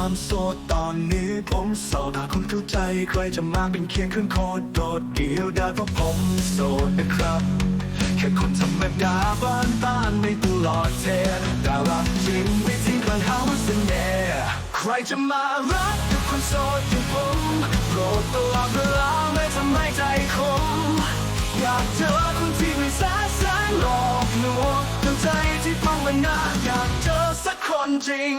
ความโสดตอนนี้ผมโสดหาคุณเข้าใจ ใครจะมาเป็นเคียงข้างโคตรโดดเดี่ยวได้เพราะผมโสดนะครับ แค่คนธรรมดาบ้านบ้านไม่ตลอดเทแต่รักจริงไม่ทิ้งกลางหาว่าเสน่ห์ใครจะมารักกับคนโสดอย่างผมโปรดตลอดเวลาไม่ทำให้ใจคมอยากเจอคนที่ไม่แสแสงหลอกลวงใจที่พังมันนาอยากเจอสักคนจริง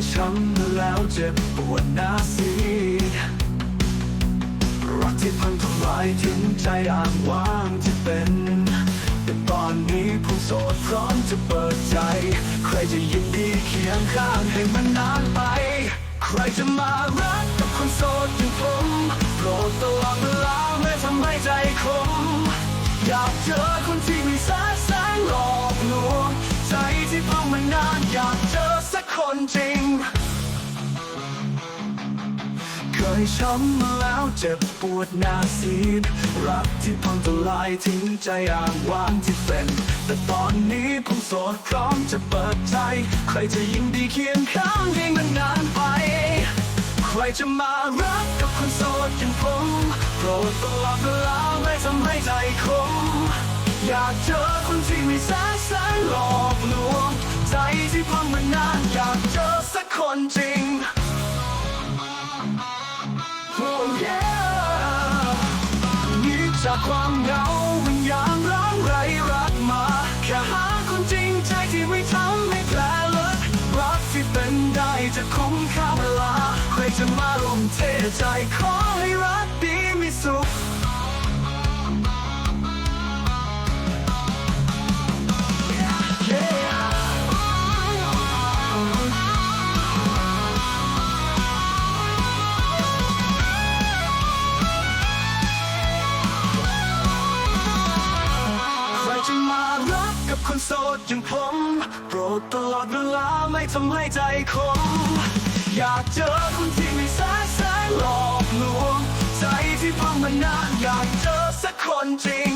ยช้ำมาแล้วเจ็บปวดนาซีรักที่พังทลายทิ้งใจอ่างว่างที่เป็น แต่ตอนนี้ผมโสดพร้อมจะเปิดใจ ใครจะยินดีเคียงข้างให้มันนานไป ใครจะมารักกับคนโสดอย่างผมโปรดตลอดเวลาไม่ทำให้ใจคมอยากเจอคนที่ม่แสแสงหลอกลวงใจที่พังมานานอยากเจอ คนจริง เคยช้ำมาแล้วเจ็บปวดนาซีดรักที่พังทลายทิ้งใจอ่างว่างที่เป็นแต่ตอนนี้ผมโสดพร้อมจะเปิดใจ ใครจะยินดีเคียงข้างให้มันนานไป ใครจะมารักกับคนโสดอย่างผมโปรดตลอดเวลาไม่ทำให้ใจคมอยากเจอคนที่ไม่แสแสหลอกลวง คนจริง Oh yeah นีจากความเหงาวิญญาณร้างไรรักมา แค่หาคนจริงใจที่ไม่ทำให้แผลเลิกรักที่เป็นได้จะคุ้มค่าเวลา ใครจะมาร่วมเทใจขอให้รักดีมีสุข จะมารักกับคนโสดอย่างผม โปรดตลอดเวลาไม่ทำให้ใจคมอยากเจอคนที่ไม่แสแสงหลอกลวง ใจที่พังมานานอยากเจอสักคนจริง